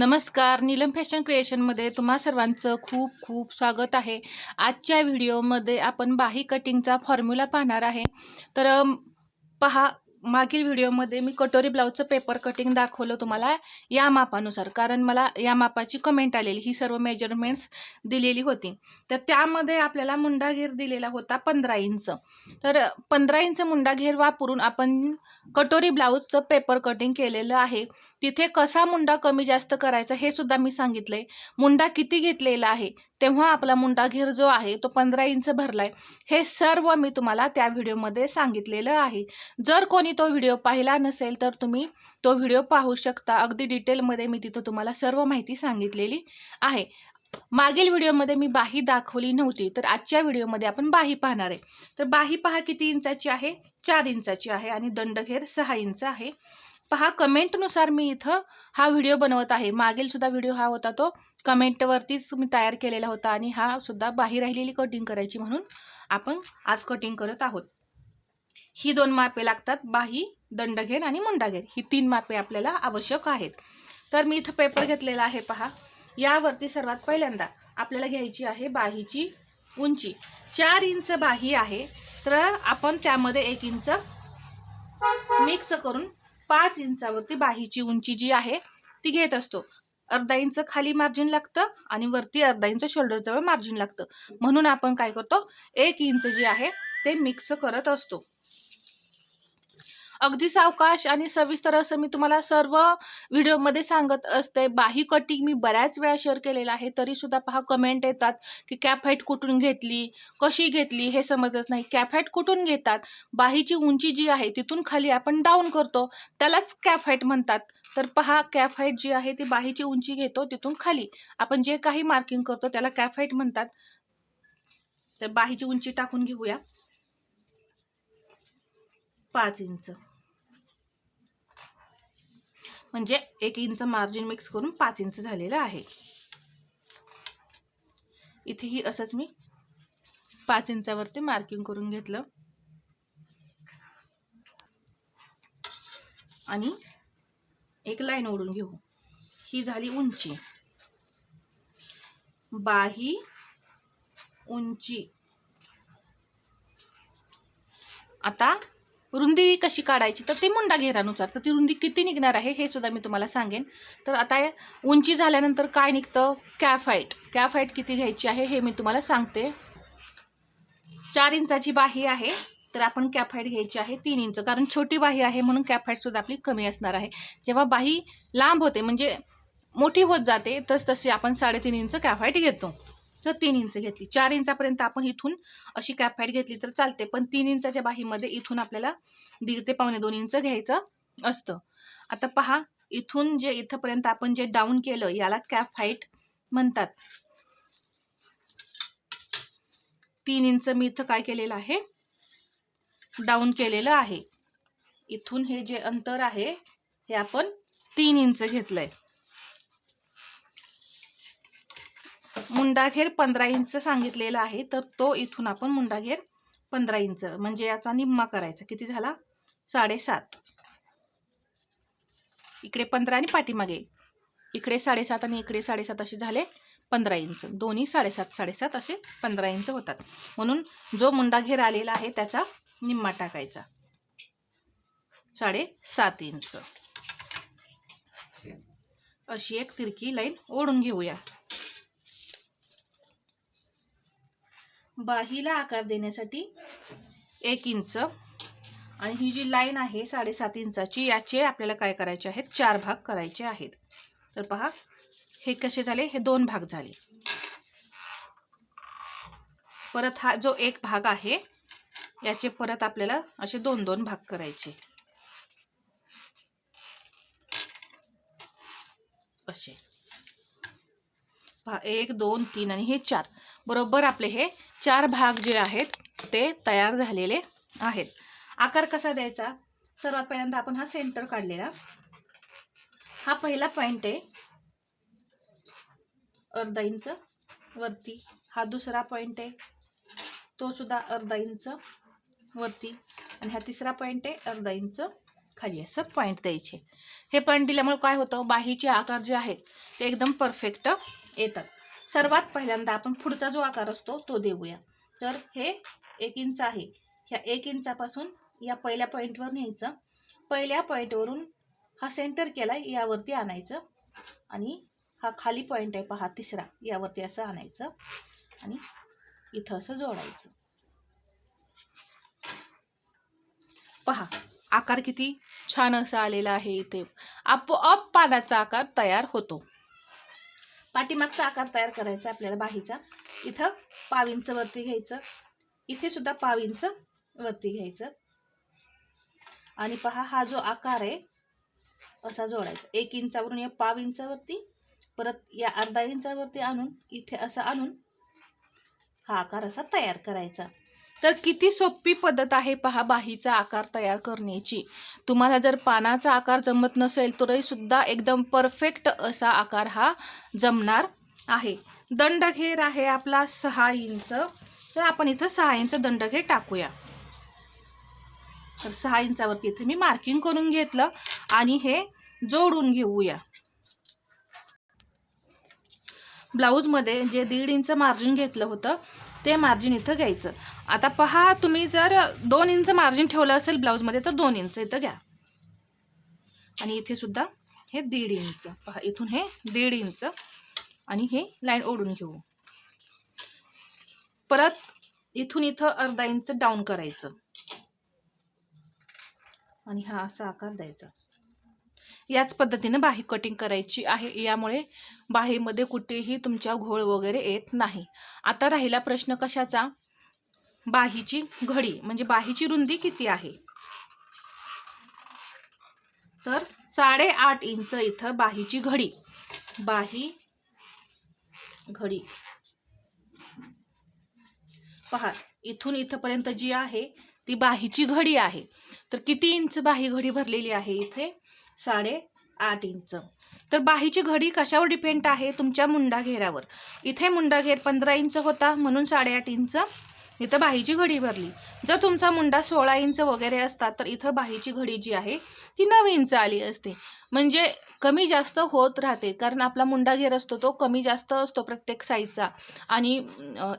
नमस्कार. नीलम फॅशन क्रिएशनमध्ये तुम्हा सर्वांचं खूप खूप स्वागत आहे. आजच्या व्हिडिओमध्ये आपण बाही कटिंगचा फॉर्म्युला पाहणार आहे. तर पहा मागील व्हिडिओमध्ये मी कटोरी ब्लाऊजचं पेपर कटिंग दाखवलं तुम्हाला या मापानुसार. कारण मला या मापाची कमेंट आलेली ही सर्व मेजरमेंट्स दिलेली होती. तर त्यामध्ये आपल्याला मुंडा घेर दिलेला होता पंधरा इंच. तर पंधरा इंच मुंडा घेर वापरून आपण कटोरी ब्लाऊजचं पेपर कटिंग केलेलं आहे. तिथे कसा मुंडा कमी जास्त करायचा हे सुद्धा मी सांगितलंय. मुंडा किती घेतलेला आहे? तेव्हा आपला मुंडा घेर जो आहे तो पंधरा इंच भरला आहे हे सर्व मी तुम्हाला त्या व्हिडिओमध्ये सांगितलेलं आहे. जर कोणी तो व्हिडिओ पाहिला नसेल तर तुम्ही तो व्हिडिओ पाहू शकता. अगदी डिटेलमध्ये मी तिथं तुम्हाला सर्व माहिती सांगितलेली आहे. मागील व्हिडिओमध्ये मी बाही दाखवली नव्हती तर आजच्या व्हिडिओमध्ये आपण बाही पाहणार आहे. तर बाही पहा किती इंचाची आहे? चार इंचाची आहे आणि दंडघेर सहा इंच आहे. पहा कमेंटनुसार मी इथं हा व्हिडिओ बनवत आहे. मागील सुद्धा व्हिडिओ हा होता तो कमेंटवरतीच मी तयार केलेला होता आणि हा सुद्धा बाही राहिलेली कटिंग करायची म्हणून आपण आज कटिंग करत आहोत. ही दोन मापे लागतात बाही दंडघेर आणि मुंडाघेर. ही तीन मापे आपल्याला आवश्यक आहेत. तर मी इथं पेपर घेतलेला आहे पहा. यावरती सर्वात पहिल्यांदा आपल्याला घ्यायची आहे बाहीची उंची. चार इंच बाही आहे तर आपण त्यामध्ये एक इंच मिक्स करून पाच इंचावरती बाहीची उंची जी आहे ती घेत असतो. अर्धा इंच खाली मार्जिन लागतं आणि वरती अर्धा इंच शोल्डरजवळ मार्जिन लागतं. म्हणून आपण काय करतो एक इंच जे आहे ते मिक्स करत असतो. अगदी सावकाश आणि सविस्तर असं मी तुम्हाला सर्व व्हिडिओमध्ये सांगत असते. बाही कटिंग मी बऱ्याच वेळा शेअर केलेला आहे. तरी सुद्धा पहा कमेंट येतात की कॅप हाईट कुठून घेतली कशी घेतली हे समजच नाही. कॅप हाईट कुठून घेतात? बाहीची उंची जी आहे तिथून खाली आपण डाऊन करतो. त्यालाच कॅप हाईट म्हणतात. तर पहा कॅप हाईट जी आहे ती बाहीची उंची घेतो तिथून खाली. आपण जे काही मार्किंग करतो त्याला कॅप हाईट म्हणतात. तर बाहीची उंची टाकून घेऊया. पाच इंच. म्हणजे एक इंच मार्जिन मिक्स करून पाच इंच झालेलं आहे. इथेही असंच मी पाच इंचावरती मार्किंग करून घेतलं. आणि एक लाईन ओढून घेऊ. ही झाली उंची. बाही उंची. आता रुंदी कशी काढायची? तर ती मुंडा घेरानुसार तर ती रुंदी किती निघणार आहे हे सुद्धा मी तुम्हाला सांगेन. तर आता उंची झाल्यानंतर काय निघतं? कॅफ हाईट कॅफ हाईट किती घ्यायची आहे हे मी तुम्हाला सांगते. चार इंचाची बाही आहे तर आपण कॅफाईट हाईट घ्यायची आहे तीन इंच. कारण छोटी बाही आहे म्हणून कॅफाईटसुद्धा आपली कमी असणार आहे. जेव्हा बाही लांब होते म्हणजे मोठी होत जाते तस तशी आपण साडेतीन इंच कॅफाईट हाईट घेतो. तर तीन इंच घेतली. चार इंचापर्यंत आपण इथून अशी कॅप हाईट घेतली तर चालते. पण तीन इंचाच्या बाहीमध्ये इथून आपल्याला दीड ते पावणे दोन इंच घ्यायचं असतं. आता पहा इथून जे इथंपर्यंत आपण जे डाऊन केलं याला कॅप हाईट म्हणतात. तीन इंच मी इथं काय केलेलं आहे? डाऊन केलेलं आहे. इथून हे जे अंतर आहे हे आपण तीन इंच घेतलंय. मुंडाघेर पंधरा इंच सांगितलेला आहे तर तो इथून आपण मुंडाघेर पंधरा इंच म्हणजे याचा निम्मा करायचा. किती झाला? साडेसात. इकडे पंधरा आणि पाठीमागे. इकडे साडेसात आणि इकडे साडेसात असे झाले पंधरा इंच. दोन्ही साडेसात साडेसात असे पंधरा इंच होतात. म्हणून जो मुंडाघेर आलेला आहे त्याचा निम्मा टाकायचा. साडेसात इंच. अशी एक तिरकी लाईन ओढून घेऊया. बाहीला आकार देण्यासाठी एक इंच. आणि ही जी लाईन आहे साडेसात इंचाची याचे आपल्याला काय करायचे आहेत? चार भाग करायचे आहेत. तर पहा हे कसे झाले? हे दोन भाग झाले. परत हा जो एक भाग आहे याचे परत आपल्याला असे दोन दोन भाग करायचे. असे. पहा एक दोन तीन आणि हे चार. बरोबर आपले हे चार भाग जे आहेत ते तयार झालेले आहेत. आकार कसा द्यायचा? सर्वात पहिल्यांदा आपण हा सेंटर काढलेला. हा पहिला पॉइंट आहे. अर्धा इंच वरती. हा दुसरा पॉइंट आहे. तो सुद्धा अर्धा इंच वरती. आणि हा तिसरा पॉइंट आहे अर्धा इंच खाली. असं पॉईंट द्यायचे. हे पॉईंट दिल्यामुळे काय होतं? बाहीचे आकार जे आहेत ते एकदम परफेक्ट येतात. सर्वात पहिल्यांदा आपण पुढचा जो आकार असतो तो देऊया. तर हे एक इंच आहे. ह्या एक इंचापासून या पहिल्या पॉईंटवर न्यायचं. पहिल्या पॉईंटवरून हा सेंटर केला यावरती आणायचं. आणि हा खाली पॉईंट आहे पहा तिसरा. यावरती असं आणायचं. आणि इथं असं जोडायचं. पहा आकार किती छान असा आलेला आहे इथे. आपोआप पानाचा आकार तयार होतो. पाठीमागचा आकार तयार करायचा आपल्याला बाहीचा. इथं पाविंचं वरती घ्यायचं. इथे सुद्धा पाव वरती घ्यायचं. आणि पहा हा जो आकार आहे असा जोडायचा. एक इंचावरून या पाव इंचावरती परत या अर्धा इंचावरती आणून इथे असं आणून हा आकार असा तयार करायचा. तर किती सोपी पद्धत आहे पहा बाहीचा आकार तयार करण्याची. तुम्हाला जर पानाचा आकार जमत नसेल तरी सुद्धा एकदम परफेक्ट असा आकार हा जमणार आहे. दंडघेर आहे आपला सहा इंच. तर आपण इथं सहा इंच दंडघेर टाकूया. तर सहा इंचावरती इथे मी मार्किंग करून घेतलं आणि हे जोडून घेऊया. ब्लाऊजमध्ये जे दीड इंच मार्जिन घेतलं होतं ते मार्जिन इथं घ्यायचं. आता पहा तुम्ही जर दोन इंच मार्जिन ठेवलं असेल ब्लाऊजमध्ये तर दोन इंच इथं घ्या. आणि इथे सुद्धा हे दीड इंच पहा इथून हे दीड इंच आणि हे लाईन ओढून घेऊ. परत इथून इथं अर्धा इंच डाऊन करायचं. आणि हा असा आकार द्यायचा. याच पद्धतीने बाही कटिंग करायची आहे. यामुळे बाहीमध्ये कुठेही तुमच्या घोळ वगैरे येत नाही. आता राहिला प्रश्न कशाचा? बाहीची घडी म्हणजे बाहीची रुंदी किती आहे? तर साडेआठ इंच इथं बाहीची घडी. बाही घडी. पहा इथून इथंपर्यंत जी आहे ती बाहीची घडी आहे. तर किती इंच बाही घडी भरलेली आहे इथे? साडे आठ इंच. तर बाहीची घडी कशावर डिपेंड आहे? तुमच्या मुंडा घेरावर इथे मुंडा घेर पंधरा इंच होता म्हणून साडेआठ इंच. इथं बाहीची घडी भरली. जर तुमचा मुंडा सोळा इंच वगैरे असतात तर इथं बाहीची घडी जी आहे ती नऊ इंच आली असते. म्हणजे कमी जास्त होत राहते कारण आपला मुंडा घेर असतो तो कमी जास्त असतो प्रत्येक साईजचा आणि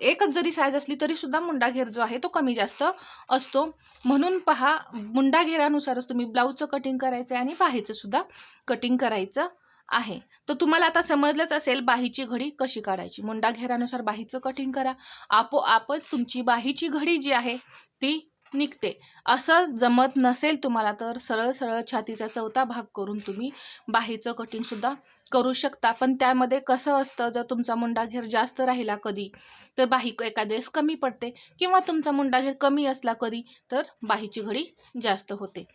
एकच जरी साईज असली तरीसुद्धा मुंडा घेर जो आहे तो कमी जास्त असतो. म्हणून पहा मुंडा घेरानुसारच तुम्ही ब्लाऊजचं कटिंग करायचं आहे आणि पाहायचंसुद्धा सुद्धा कटिंग करायचं. आहे. तर तुम्हाला आता समजलंच असेल बाहीची घडी कशी काढायची. मुंडा घेरानुसार बाहीचं कटिंग करा. आपोआपच तुमची बाहीची घडी जी आहे ती निघते. असं जमत नसेल तुम्हाला तर सरळ सरळ छातीचा चौथा भाग करून तुम्ही बाहीचं कटिंगसुद्धा करू शकता. पण त्यामध्ये कसं असतं जर तुमचा मुंडाघेर जास्त राहिला कधी तर बाही एखाद्यास कमी पडते. किंवा तुमचा मुंडाघेर कमी असला कधी तर बाहीची घडी जास्त होते.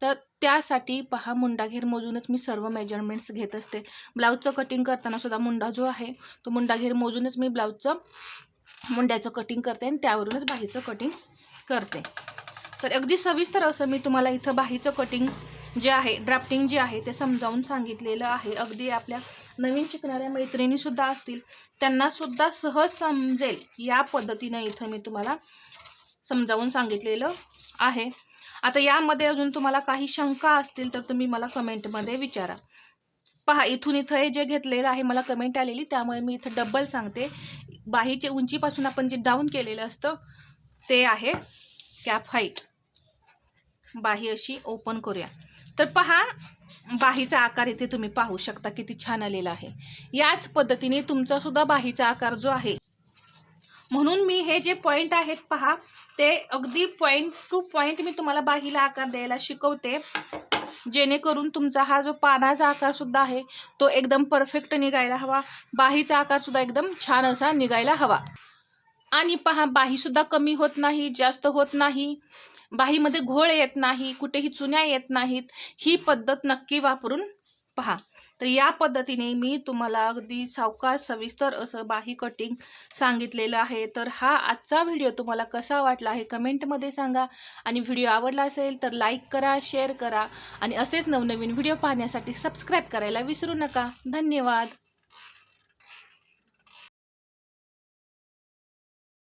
तर त्यासाठी पहा मुंडा घेर मोजूनच मी सर्व मेजरमेंट्स घेत असते. ब्लाऊजचं कटिंग करताना सुद्धा मुंडा जो आहे तो मुंडा घेर मोजूनच मी ब्लाऊजचं मुंड्याचं कटिंग करते आणि त्यावरूनच बाहीचं कटिंग करते. तर अगदी सविस्तर असं मी तुम्हाला इथं बाहीचं कटिंग जे आहे ड्राफ्टिंग जे आहे ते समजावून सांगितलेलं आहे. अगदी आपल्या नवीन शिकणाऱ्या मैत्रिणीसुद्धा असतील त्यांनासुद्धा सहज समजेल. या पद्धतीनं इथं मी तुम्हाला समजावून सांगितलेलं आहे. आता यामध्ये अजून तुम्हाला काही शंका असतील तर तुम्ही मला कमेंटमध्ये विचारा. पहा इथून इथं हे जे घेतलेलं आहे मला कमेंट आलेली त्यामुळे मी इथं डब्बल सांगते. बाहीचे उंचीपासून आपण जे डाऊन केलेलं असतं ते आहे कॅप हाईट बाही अशी ओपन करूया. तर पहा बाहीचा आकार इथे तुम्ही पाहू शकता किती छान आलेला आहे. याच पद्धतीने तुमचा सुद्धा बाहीचा आकार जो आहे म्हणून मी हे जे पॉईंट आहेत पहा ते अगदी पॉईंट टू पॉईंट मी तुम्हाला बाहीला आकार द्यायला शिकवते. जेणेकरून तुमचा हा जो पानाचा आकारसुद्धा आहे तो एकदम परफेक्ट निघायला हवा. बाहीचा आकारसुद्धा एकदम छान असा निघायला हवा. आणि पहा बाहीसुद्धा कमी होत नाही जास्त होत नाही. बाहीमध्ये घोळ येत नाही कुठेही चुन्या येत नाहीत. ही पद्धत नक्की वापरून पहा. तर या पद्धतीने मी तुम्हाला अगदी सावकाश सविस्तर असं बाही कटिंग सांगितलेलं आहे. तर हा आजचा व्हिडिओ तुम्हाला कसा वाटला आहे कमेंटमध्ये सांगा. आणि व्हिडिओ आवडला असेल तर लाईक करा शेअर करा. आणि असेच नवनवीन व्हिडिओ पाहण्यासाठी सबस्क्राईब करायला विसरू नका. धन्यवाद.